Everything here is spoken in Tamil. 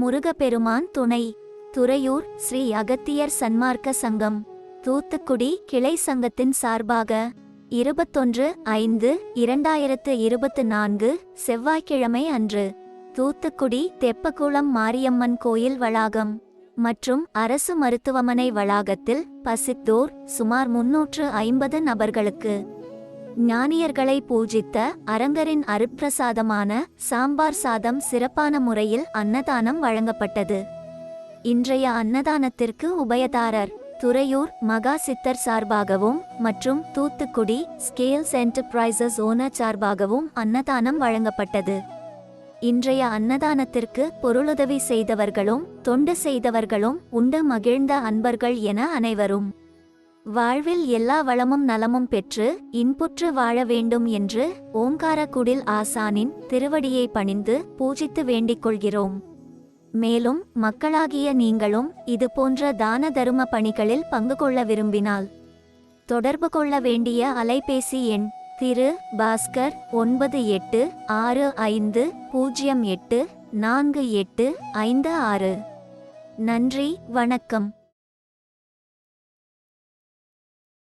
முருகப்பெருமான் துணை. துறையூர் ஸ்ரீ அகத்தியர் சன்மார்க்க சங்கம். தூத்துக்குடி கிளை சங்கத்தின் சார்பாக இருபத்தொன்று ஐந்து இரண்டாயிரத்து இருபத்து நான்கு செவ்வாய்க்கிழமை அன்று தூத்துக்குடி தெப்பக்குளம் மாரியம்மன் கோயில் வளாகம் மற்றும் அரசு மருத்துவமனை வளாகத்தில் பசித்தோர் சுமார் முன்னூற்று ஐம்பது நபர்களுக்கு ஞானியர்களை பூஜித்த அரங்கரின் அருட்பிரசாதமான சாம்பார் சாதம் சிறப்பான முறையில் அன்னதானம் வழங்கப்பட்டது. இன்றைய அன்னதானத்திற்கு உபயதாரர் துறையூர் மகா சித்தர் சார்பாகவும் மற்றும் தூத்துக்குடி ஸ்கேல்ஸ் என்டர்பிரைசஸ் ஓனர் சார்பாகவும் அன்னதானம் வழங்கப்பட்டது. இன்றைய அன்னதானத்திற்கு பொருளுதவி செய்தவர்களும் தொண்டு செய்தவர்களும் உண்டு மகிழ்ந்த அன்பர்கள் என அனைவரும். வாழ்வில் எல்லா வளமும் நலமும் பெற்று இன்புற்று வாழ வேண்டும் என்று ஓங்காரக்குடில் ஆசானின் திருவடியை பணிந்து பூஜித்து வேண்டிக் கொள்கிறோம். மேலும் மக்களாகிய நீங்களும் இது போன்ற தான தரும பணிகளில் பங்கு கொள்ள விரும்பினால் தொடர்பு கொள்ள வேண்டிய அலைபேசி எண் திரு பாஸ்கர் ஒன்பது எட்டு ஆறு ஐந்து பூஜ்ஜியம் எட்டு நான்கு எட்டு ஐந்து ஆறு. நன்றி வணக்கம்.